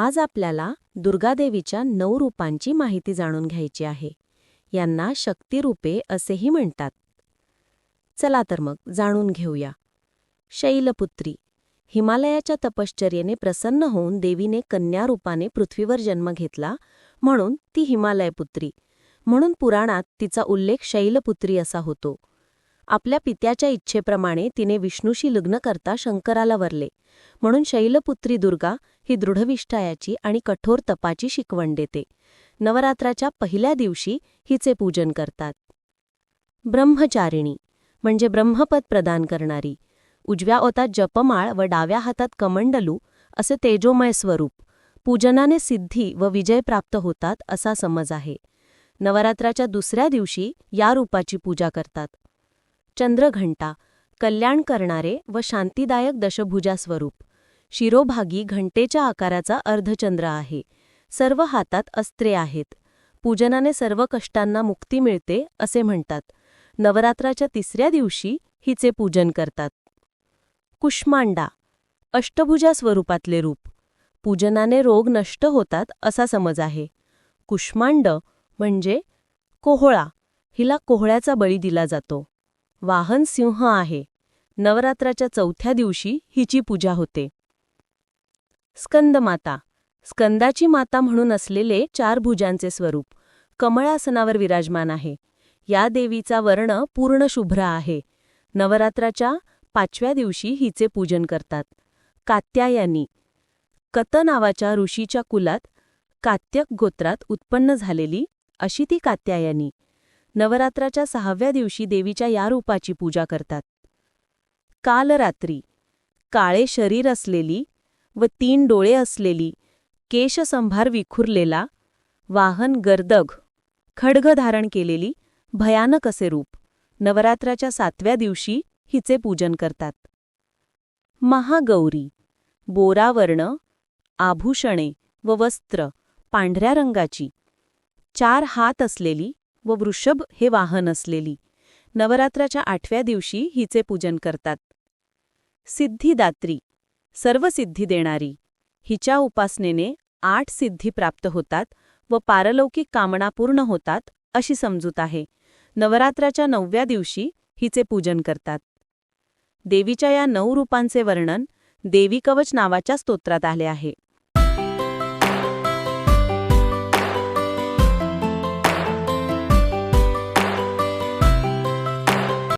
आज आपल्याला दुर्गादेवीच्या नऊ रूपांची माहिती जाणून घ्यायची आहे. यांना शक्तिरूपे असेही म्हणतात. चला तर मग जाणून घेऊया. शैलपुत्री हिमालयाच्या तपश्चर्येने प्रसन्न होऊन देवीने कन्या रूपाने पृथ्वीवर जन्म घेतला म्हणून ती हिमालयपुत्री. म्हणून पुराणात तिचा उल्लेख शैलपुत्री असा होतो. आपल्या पित्याच्या इच्छेप्रमाणे तिने विष्णूशी लग्न करता शंकराला वरले. म्हणून शैलपुत्री दुर्गा ही दृढविष्ठायाची आणि कठोर तपाची शिकवण देते. नवरात्राच्या पहिल्या दिवशी हिचे पूजन करतात. ब्रह्मचारिणी म्हणजे ब्रह्मपद प्रदान करणारी उजव्या ओतात जपमाळ व डाव्या हातात कमंडलू असे तेजोमय स्वरूप पूजनाने सिद्धी व विजय प्राप्त होतात असा समज आहे. नवरात्राच्या दुसऱ्या दिवशी या रूपाची पूजा करतात. चंद्रघंटा कल्याण करणारे व शांतिदायक दशभुजा स्वरूप. शिरोभागी घंटेच्या आकाराचा अर्धचंद्र आहे. सर्व हातात अस्त्रे आहेत. पूजनाने सर्व कष्टांना मुक्ती मिळते असे म्हणतात. नवरात्राच्या तिसऱ्या दिवशी हिचे पूजन करतात. कुष्मांडा अष्टभुजा स्वरूपातले रूप. पूजनाने रोग नष्ट होतात असा समज आहे. कुष्मांड म्हणजे कोहळा. हिला कोहळ्याचा बळी दिला जातो. वाहन सिंह आहे. नवरात्राच्या चौथ्या दिवशी हिची पूजा होते. स्कंदमाता. स्कंदाची माता म्हणून असलेले चार भुजांचे स्वरूप कमळासनावर विराजमान आहे. या देवीचा वर्ण पूर्ण शुभ्र आहे. नवरात्राच्या पाचव्या दिवशी हिचे पूजन करतात. कात्यायानी. कत नावाच्या ऋषीच्या कुलात कात्यक गोत्रात उत्पन्न झालेली अशी ती कात्यायानी. नवरात्राच्या सहाव्या दिवशी देवीच्या या रूपाची पूजा करतात. कालरात्री काळे शरीर असलेली व तीन डोळे असलेली केशसंभार विखुरलेला वाहन गर्दग खडग धारण केलेली भयानक असे रूप नवरात्राच्या सातव्या दिवशी हिचे पूजन करतात. महागौरी बोरावर्ण आभूषणे व वस्त्र पांढऱ्या रंगाची चार हात असलेली व वृषभ हे वाहन असलेली. नवरात्राच्या आठव्या दिवशी हिचे पूजन करतात. सिद्धिदात्री. सर्व सिद्धी देणारी. हिच्या उपासनेने आठ सिद्धी प्राप्त होतात व पारलौकिक कामना पूर्ण होतात अशी समजूत आहे. नवरात्राच्या नवव्या दिवशी हिचे पूजन करतात. देवीच्या या नऊ रूपांचे वर्णन देवी कवच नावाच्या स्तोत्रात आले आहे.